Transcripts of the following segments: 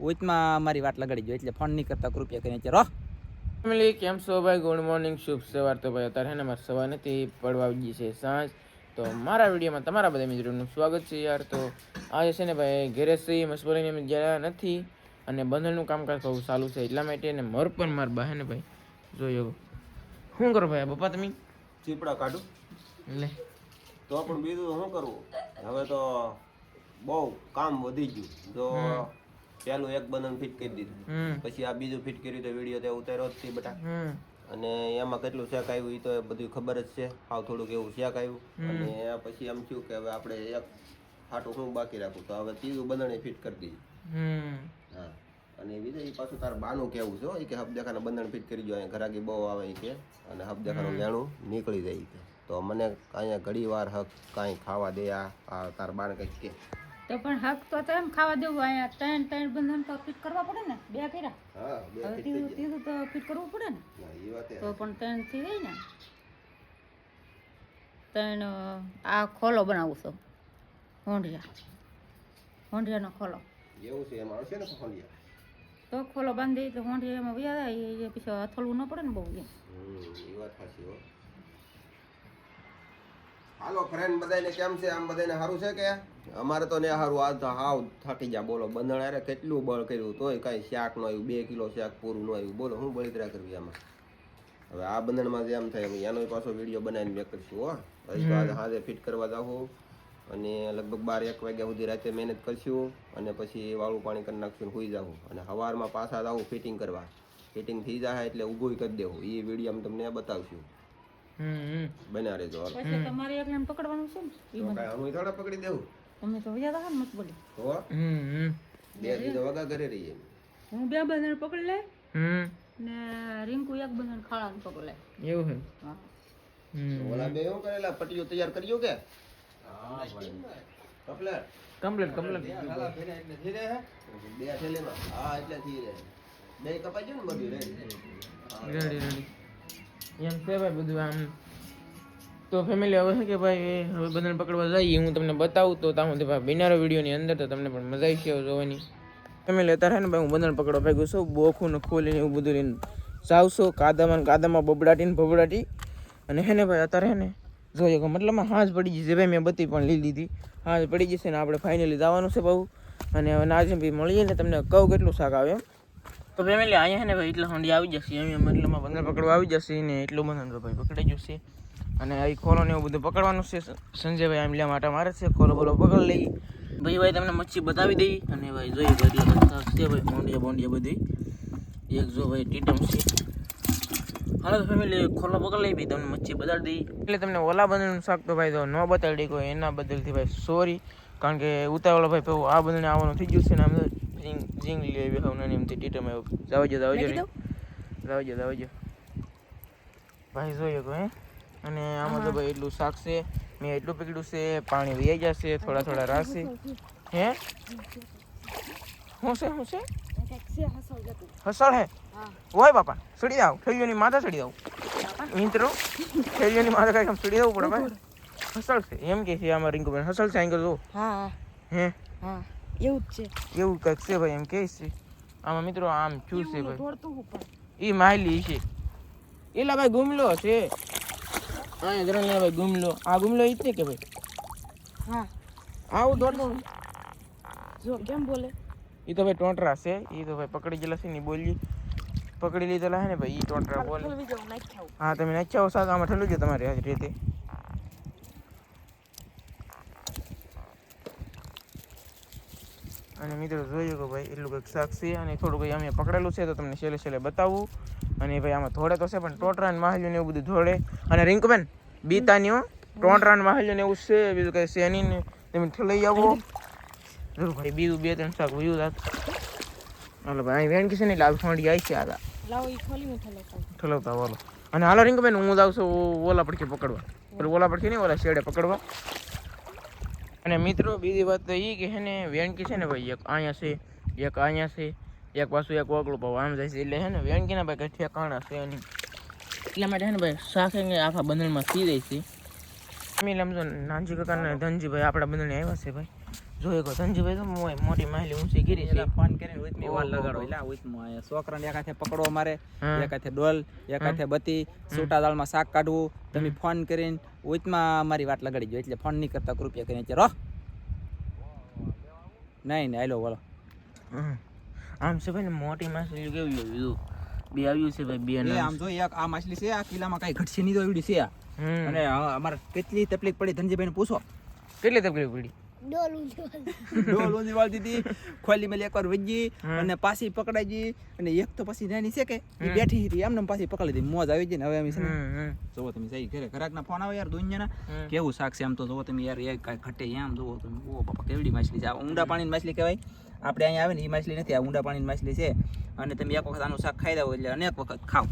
ઓઈતમાં મારી વાત લગાડી જો એટલે ફોન નહીં કરતા કૃપયા કરીને ચાલો રહો. ફેમિલી કેમ છો ભાઈ? ગુડ મોર્નિંગ શુભ સવાર. તો ભાઈ અત્યારે હે ને મારે સવાર નથી પડવા આવી ગઈ છે સાંજ. તો મારા વિડીયોમાં તમારા બધા મિત્રોનું સ્વાગત છે યાર. તો આજે છે ને ભાઈ ઘેરે સહી મસબોલીને અમે ગયા નથી અને બંધનનું કામકાજ બહુ ચાલુ છે. એટલા માટે ને મર પણ માર બા ને ભાઈ. જોયો. શું કરો ભાઈ પપ્પા તમે? ચીપડા કાઢું. એટલે તો પણ બીજું શું કરવું? હવે તો બહુ કામ વધી ગયું. જો પેલું એક બંધન ફિટ કરી દીધું. પછી આ બીજું ફિટ કર્યું તો વીડિયો તે ઉતાર્યો જ બેટા અને એમાં કેટલું શેક આવ્યું એ તો બધું ખબર જ છે. હાવ થોડુંક એવું શેક આવ્યું. અને પછી એમ થયું કે હવે આપણે એક હાટું શું બાકી રાખવું તો હવે ત્રીજું બંધણ ફિટ કરી દીધું હા. અને બીજું પાછું તાર બાનું કેવું છે કે હબદેખાના બંધન ફિટ કરી જો અહીંયા ઘરાકી બહુ આવે કે. અને હબદેખાનું વેણું નીકળી જાય કે. તો મને અહીંયા ઘડી વાર હક કાંઈ ખાવા દે આ આ તાર બાને કંઈક કે. તો પણ હક તો એમ ખાવા દેવું અહીંયા ત્રણ ત્રણ બંધન તો ફિટ કરવા પડે ને બે કર્યા હા બે હવે ત્રીજું ત્રીજું તો ફિટ કરવું પડે ને. તો પણ ત્રણ થઈ ગઈ ને. ત્રણ આ ખોલો બનાવું છું હોંડિયા. હોંડિયાનો ખોલો. એવું છે એમાં આવશે ને ફોલિયા તો ખોલો બાંધી તો હોંડિયા એમાં વ્યાજ જાય એ પછી અથડવું ન પડે ને બહુ એમ. એ વાત સાચી હાલો ફ્રેન્ડ બધાને કેમ છે? આમ બધાને સારું છે કે? અમારે તો ને સારું આ તો હાવ થાકી ગયા. બોલો બંધણ અરે કેટલું બળ કર્યું? તોય કાંઈ શાક ન આવ્યું બે કિલો શાક પૂરું ન આવ્યું. બોલો હું બળતરા કરવી આમાં? હવે આ બંધણમાં જે એમ થાય હવે એનો પાછો વીડિયો બનાવીને મેં કરશું હો. પછી આજે હાજર ફિટ કરવા જાઉં અને લગભગ બાર એક વાગ્યા સુધી રાતે મહેનત કરશું અને પછી વાળું પાણી કરી નાખશું સુઈ જાઉં અને સવારમાં પાછા જાઉં ફિટિંગ કરવા. ફિટિંગ થઈ જાય એટલે ઊભું કરી દેવું એ વીડિયો અમે તમને બતાવશું. બન્યા રહેજો હાલો. પછી તમારે એકને પકડવાનું છે ને તો કાંઈ અમે થોડા પકડી દેવું. તમે તો વ્યા હતા મત બોલી. તો બે દીધો વગા ઘરે રહીએ. હું બે બંધન પકડી લે ને રિંકુ એક બંધન ખાડાનું પકડી લે એવું હે? હા. ઓલા બે શું કરેલા? પટીઓ તૈયાર કર્યો કે? કમ્પ્લેટ. Complete complete. બે થેલેમાં હા એટલે થઈ રહે બે કપાઈ ગયું ને બધું રેડી રેડી રેડી એમ છે ભાઈ બધું આમ. તો ફેમિલી હવે કે ભાઈ હવે બધાને પકડવા જઈએ. હું તમને બતાવું તો ત્યાં ભાઈ બિનારો વિડીયોની અંદર તો તમને પણ મજા આવી છે જોવાની. ફેમિલી અત્યારે ને ભાઈ, હું બધાને પકડવા ભાઈ છું. બોખું ને ખોલીને એવું બધું લઈને જાવશો કાદામાં કાદામાં બબડાટી ને બબડાટી અને હે ને ભાઈ, અત્યારે હે ને જોઈએ મતલબમાં હાજ પડી જશે ભાઈ, મેં બધી પણ લઈ લીધી. હાજ પડી જશે ને આપણે ફાઇનલી જવાનું છે બહુ. અને હવે આજે ભાઈ મળીએ ને તમને કહું કેટલું શાક આવે એમ. તો ફેમિલી અહીંયા ને ભાઈ, એટલા હંડી આવી જશે. અહીંયા મતલબમાં બંદર પકડવા આવી જશે ને એટલું બંદર ભાઈ પકડાઈ જશે. અને અહીં ખોલો ને એવું બધું પકડવાનું છે. સંજયભાઈ આમ લેવા માટે મારે છે. ખોલો બોલો પકડ લઈ. ભાઈ ભાઈ, તમને મચ્છી બતાવી દઈ. અને ભાઈ, જોઈ એટલે છે ભાઈ ભોંડિયા બોંડિયા બધી. એક જો ભાઈ ટીટમ છે. હાલો ફેમિલી ખોલો પકડ લઈ ભાઈ, તમને મચ્છી બતાવી દઈ. એટલે તમને ઓલા બંદરનું શાક તો ભાઈ તો ન બતાડી કોઈ, એના બદલથી ભાઈ સોરી કારણ કે ઉતાવળો ભાઈ આ બંદરને આવવાનું થઈ ગયું છે ને આમ તો જીંગ જીંગ લઈ આવી હવે નાની એમથી ટીટમ આવ્યો જાવજો જાવજો જાવજો જાવજો ભાઈ જોઈએ કોઈ હે અને આમાં તો ભાઈ એટલું શાક છે મેં એટલું પકડ્યું છે પાણી વહી જશે થોડા થોડા રાશે હે શું છે શું છે હસળ હે ઓય બાપા સડી જાવ થેલીઓની માથા સડી જાવ મિત્રો થેલીઓની માથા કાંઈ આમ સડી જવું પડે ભાઈ હસળ છે એમ કે છે આમાં રિંકુબેન હસળ છે અહીં જો હા હે હા એવું જ છે. એવું કંઈક છે ભાઈ એમ કે છે. આમાં મિત્રો આમ શું છે ભાઈ? હું એ માયલી છે. એલા ભાઈ ગુમલો છે. હા ધરણ ભાઈ ગુમલો. આ ગુમલો ઈ જ કે ભાઈ? હા. આવું દોડતો જો કેમ બોલે? એ તો ભાઈ ટોંટરા છે. એ તો ભાઈ પકડી ગયેલા છે ને બોલી પકડી લીધેલા છે ને ભાઈ એ ટોંટરા બોલે. હા તમે નાચ્યા સાથ આમાં ઠેલું છે તમારી આજ રીતે. અને મિત્રો જોયું કે ભાઈ એટલું કંઈક શાક છે અને થોડું કંઈ અમે પકડેલું છે તો તમને છેલ્લે છેલ્લે બતાવું. અને ભાઈ આમાં ધોળે તો છે પણ ટોટરા ને માહલ્યું ને એવું બધું ધોળે. અને રિંકબેન બીતાનીઓ ટોટરા ને માહલ્યું ને એવું છે બીજું કંઈ છે નહીં ને. તમે ઠલાઈ આવો. જરૂર ભાઈ બીજું બે ત્રણ શાક વયું જાત હાલો ભાઈ અહીં વેણ છે ને એટલે આવી ફોંડી આવી છે આ ઠલવતા બોલો અને હાલો રિંકબેન હું જાઉં છું ઓલા પડખે પકડવા. ઓલા પડખે નહીં ઓલા શેડે પકડવા. અને મિત્રો બીજી વાત તો એ કે છે ને વેણકી છે ને ભાઈ એક અહીંયા છે એક અહીંયા છે એક પાછું એક ઓગળું ભાવ આમ જાય છે. એટલે છે ને વેણકીના ભાઈ કંઈ ઠેકાણા છે નહીં. એટલા માટે છે ને ભાઈ શાકે આખા બંધણમાં સી જાય છે અમે સમજો નાનજી કાકાના ધનજીભાઈ આપણા બંધણે આવ્યા છે ભાઈ. જોઈએ કો ધનજીભાઈ તો મોય મોટી માહિતી ઊંચી કરી છે. ફોન કરીને ઉતમી વાલ લગાડો. આ ઉતમું આયા છોકરાને એક હાથે પકડો મારે. એક હાથે ડોલ એક હાથે બત્તી છૂટા દાળમાં શાક કાઢવું. તમે ફોન કરીને ઉતમાં મારી વાત લગાડી જો એટલે ફોન નહીં કરતા કૃપયા કરીને રહો નહીં નહીં હાલો બોલો. આમ છે ભાઈ મોટી માછલી કેવી આવી બે આવ્યું છે ભાઈ બે આમ જો એક આ માછલી છે આ કિલ્લામાં કઈ ઘટશે નહીં તો એવડી છે. અને અમારે કેટલી તકલીફ પડી ધનજીભાઈને પૂછો. કેટલી તકલીફ પડી? ડોલ ઊંધી વાળતી હતી ખોલી મેલી એકવાર વજી. અને પાછી પકડાઈ ગઈ અને એક તો પછી નાની છે કે હમ. બેઠી હતી એમને પાછી પકડી દીધી. મોજ આવી ગઈ ને હવે અમે છે ને. જોવો તમે જઈ ઘરે. ઘરાકના ફોન આવે યાર દુનિયાના. કેવું શાક છે આમ તો જોવો તમે યાર એ કાંઈ ઘટે એમ જોવો તમે. ઓ બાપા કેવડી માછલી છે. આ ઊંડા પાણીની માછલી કહેવાય. આપણે અહીંયા આવે ને એ માછલી નથી આ ઊંડા પાણીની માછલી છે. અને તમે એક વખત આનું શાક ખાઈ દો એટલે અનેક વખત ખાવ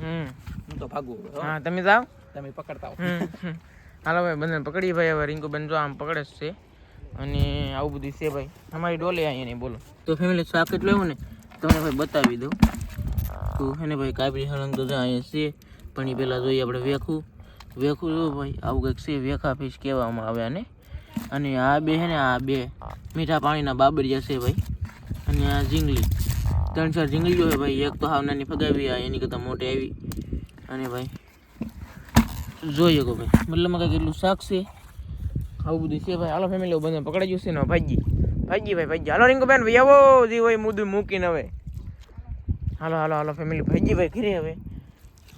હમ. હું તો ભાગું હા. તમે જાઓ. તમે પકડતા હો. હાલો ભાઈ બંને પકડી ભાઈ હવે રિંકુબેન જો આમ પકડે જ છે. અને આવું બધું છે ભાઈ. અમારી ડોલે અહીંયા નહીં બોલો. તો ફેમિલી શાક એટલું એવું ને, તમને ભાઈ બતાવી દઉં. તો એને ભાઈ, કાબરી હળંગ તો અહીંયા છે, પણ એ પહેલાં જોઈએ આપણે વેખું. વેખું જો ભાઈ, આવું કંઈક છે, વેખા ફિશ કહેવામાં આવે આને. અને આ બે છે ને, આ બે મીઠા પાણીના બાબરિયા છે ભાઈ. અને આ ઝીંગલી. ત્રણ ચાર જીંગલી હોય ભાઈ, એક તો હાવ નાની ફગાવી, આ એની કરતાં મોટી આવી. અને ભાઈ, જોઈએ કો ભાઈ, મતલબમાં કંઈક એટલું શાક છે? આવું બધું છે ભાઈ. હાલો ફેમિલી બધા પકડાઈ જશે ને ભાજી ભાજી ભાઈ ભાજી હાલો રિંકુ બેન ભાઈ આવો. જી હોય મુદ્દું મૂકીને હવે. હાલો હાલો હાલો ફેમિલી ભાજી ભાઈ ઘરે હવે.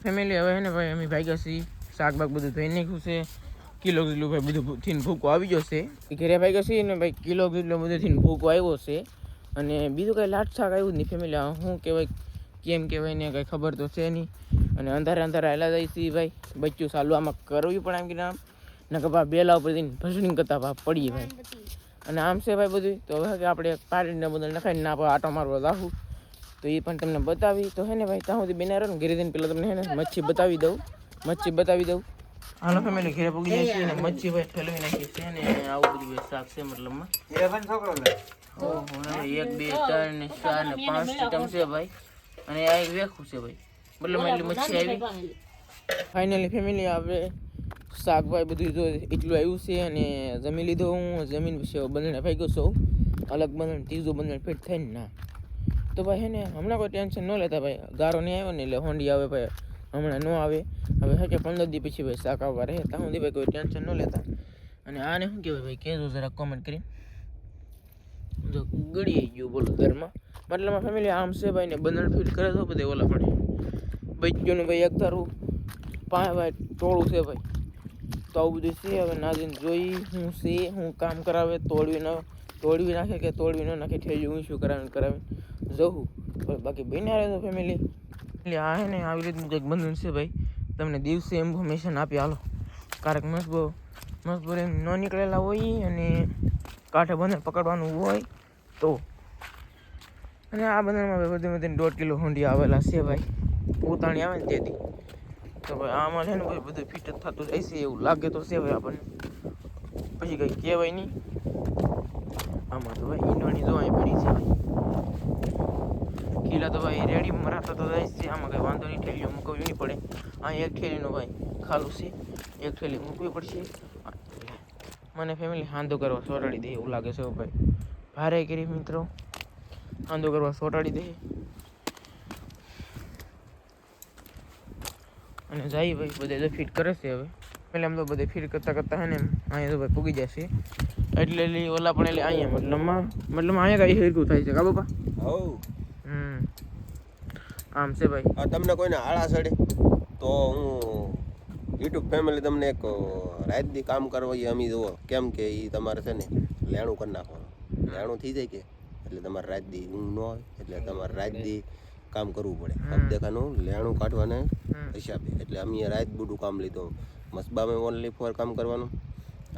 ફેમિલી હવે ને ભાઈ, અમે ભાગ્યા છીએ. શાકબાગ બધું ધોઈ નાખ્યું છે. કિલો કિલો ભાઈ બધું થઈને ભૂકો આવી એ ઘરે ભાગ્યા છીએ ને ભાઈ, કિલો કિલો બધું થઈને ભૂકો આવ્યો છે. અને બીજું કાંઈ લાટ શાક આવ્યું જ નહીં ફેમિલી શું કહેવાય, કેમ કહેવાય ને કંઈ ખબર તો છે નહીં. અને અંધારે અંધારે આવેલા જાય છે ભાઈ. બચ્ચું સાલું આમાં કરવું પણ એમ કે આમ. નકર ભાઈ બેલા ઉપર ભસડીને કરતા બા પડીએ ભાઈ. અને આમ છે ભાઈ બધું તો હવે કે આપણે પાડીને બધું નખાઈને ના આટો મારવા રાખું તો એ પણ તમને બતાવી. તો હે ને ભાઈ ત્યાં સુધી બેના રહો ને ઘરે જઈને પેલા તમને હે ને મચ્છી બતાવી દઉં. મચ્છી બતાવી દઉં. આનો ફેમિલી ઘેરે પૂગી જાય છે ને મચ્છી ભાઈ ઠેલવી નાખી છે ને આવું બધું ભાઈ શાક છે મતલબમાં. ઓહો ને એક બે ચાર ને ચાર ને પાંચ આઈટમ છે ભાઈ. અને આ એક વેખું છે ભાઈ. મતલબ એટલી મચ્છી આવી. ફાઇનલી ફેમિલી આપણે શાકભાઈ બધું જો એટલું આવ્યું છે અને જમી લીધો હું. જમીન પછી ફાઈ ગયો છું. અલગ બંધણ, ત્રીજું બંધણ ફિટ થઈને ના. તો ભાઈ હે ને, હમણાં કોઈ ટેન્શન ન લેતા ભાઈ. ગારો નહીં આવ્યો ને એટલે હોંડી આવે ભાઈ. હમણાં ન આવે. હવે હે કે પંદર દી પછી ભાઈ શાક આવવા રહે. ત્યાં સુધી ભાઈ કોઈ ટેન્શન ન લેતા. અને આને શું કહેવાય ભાઈ? કહેજો જરા કોમેન્ટ કરી જો ગળી ગયું બોલો ઘરમાં. મતલબ ફેમિલી આમ છે ભાઈ ને બંધણ ફિટ કરે તો બધે ઓલા પડે. ને ભાઈ એક ધારું. પાંચ ભાઈ ટોળું છે ભાઈ. તો આવું બધું છે. હવે નાજીને જોઈ હું છે, હું કામ કરાવે, તોડવી ન, તોડવી નાખે કે તોડવી ન નાખે ઠેલી હું શું કરાવીને કરાવે. જવું પણ બાકી બન્યા રહે તો ફેમિલી એટલે આ હે ને આવી રીતનું કંઈક બંધન છે ભાઈ. તમને દિવસે ઇન્ફોર્મેશન આપી, હાલો. કારક મસ્ત એમ ન નીકળેલા હોય અને કાંઠે બંદર પકડવાનું હોય તો. અને આ બંધનમાં બધી બધી દોઢ કિલો હુંડી આવેલા છે ભાઈ. ઉતાણી આવે ને તેથી. તો ભાઈ આમાં છે ને ભાઈ બધું ફિટ જ થતું જાય છે એવું લાગે તો છે ભાઈ આપણને. પછી કંઈ કહેવાય નહીં. આમાં તો ભાઈ ઈંડોની જો અહીં પડી છે. ભાઈ કિલા તો ભાઈ રેડી મરાતા તો જાય છે, આમાં કંઈ વાંધો નહીં ઠેલીઓ મૂકવી નહીં પડે. આ એક ઠેલીનો ભાઈ ખાલું છે, એક ઠેલી મૂકવી પડશે. મને ફેમિલી હાંધો કરવા સોટાડી દે, એવું લાગે છે ભાઈ. ભારે કરી મિત્રો. હાંધો કરવા સોટાડી દે. અને જાય ભાઈ બધે તો ફિટ કરે છે હવે. પેલા આમ તો બધે ફિટ કરતા કરતા હે ને અહીંયા તો ભાઈ પૂગી જશે. એટલે એટલે ઓલા પણ એટલે અહીંયા મતલબમાં મતલબ અહીંયા કઈ હેરકું થાય છે કા બાપા? હમ. આમ છે ભાઈ. આ તમને કોઈને આળા સડે તો હું યુટ્યુબ ફેમિલી તમને એક રાતની કામ કરવા એ અમી જુઓ કેમ કે એ તમારે છે ને લેણું કરી નાખવાનું. લેણું થઈ જાય કે? એટલે તમારે રાતદી ઊંઘ ન હોય એટલે તમારે રાતદી કામ કરવું પડે. હબ દેખાનું લેણું કાઢવાને પૈસા આપે. એટલે અમે રાત બુડું કામ લીધું. મસબામાં ઓનલી ફોર કામ કરવાનું.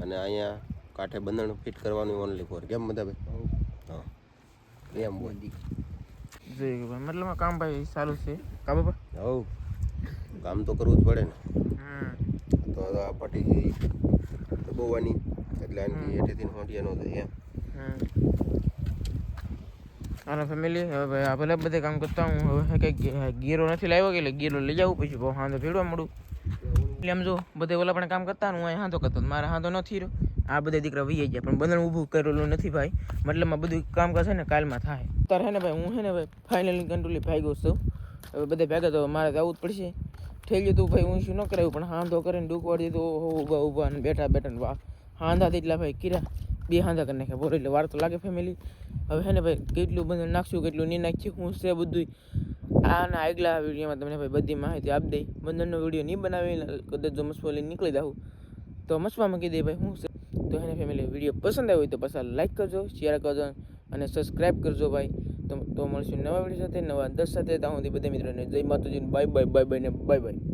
અને અહીંયા કાંઠે બંધણ ફિટ કરવાનું ઓનલી ફોર કેમ બધા ભાઈ? હા. એમ બોલ જોઈએ કે ભાઈ. મતલબ કામ ભાઈ સારું છે. કા બાપા? હવ કામ તો કરવું જ પડે ને. હમ. તો આ પટી ગઈ દબાવવાની એટલે આની હેઠેથી હોંટિયા નહોતો એમ. હાલો ફેમિલી હવે આ ભલે બધે કામ કરતા હું, હવે કંઈક ગીરો નથી લાવ્યો કે એટલે ગીરો લઈ જાઉં પછી બહુ હાંધો ભેડવા મળું. એટલે આમ જો, બધે ઓલા પણ કામ કરતા હું અહીં હાંધો કરતો મારે હાંધો નથી રહ્યો. આ બધા દીકરા વહી ગયા, પણ બંધન ઊભું કરેલું નથી ભાઈ. મતલબમાં બધું કામ કરશે ને કાલમાં થાય. ત્યારે હે ને ભાઈ, હું હે ને ભાઈ ફાઇનલી કંટ્રોલી ભાગ્યો છું. હવે બધે ભેગા તો મારે તો આવવું જ પડશે. થઈ ગયું તું ભાઈ, હું શું ન કરાવ્યું પણ હાંધો કરીને ડૂકવાડી દીધું ઊભા ઊભા ને બેઠા બેઠા વાહ. હાંધા એટલા ભાઈ કીરા બે હાંધા કરી નાખ્યા. બોલો, એટલે વાર તો લાગે ફેમિલી હવે હે ને ભાઈ, કેટલું બધું નાખશું, કેટલું નહીં નાખ્યું હું છે બધું આના આગલા વિડીયોમાં તમને ભાઈ બધી માહિતી આપી દઈ બંધનનો વીડિયો નહીં બનાવી કદાચ જો મસવાલી નીકળી જાઉં. તો મસવામાં કહી દે ભાઈ હું છે? તો એને ફેમિલી વીડિયો પસંદ આવ્યો હોય તો પાછા લાઈક કરજો શેર કરજો અને સબસ્ક્રાઈબ કરજો ભાઈ. તો તો મળશું નવા વીડિયો સાથે, નવા દસ સાથે. ત્યાં સુધી બધા મિત્રોને જય માતાજીને બાય બાય બાય બાય ને બાય બાય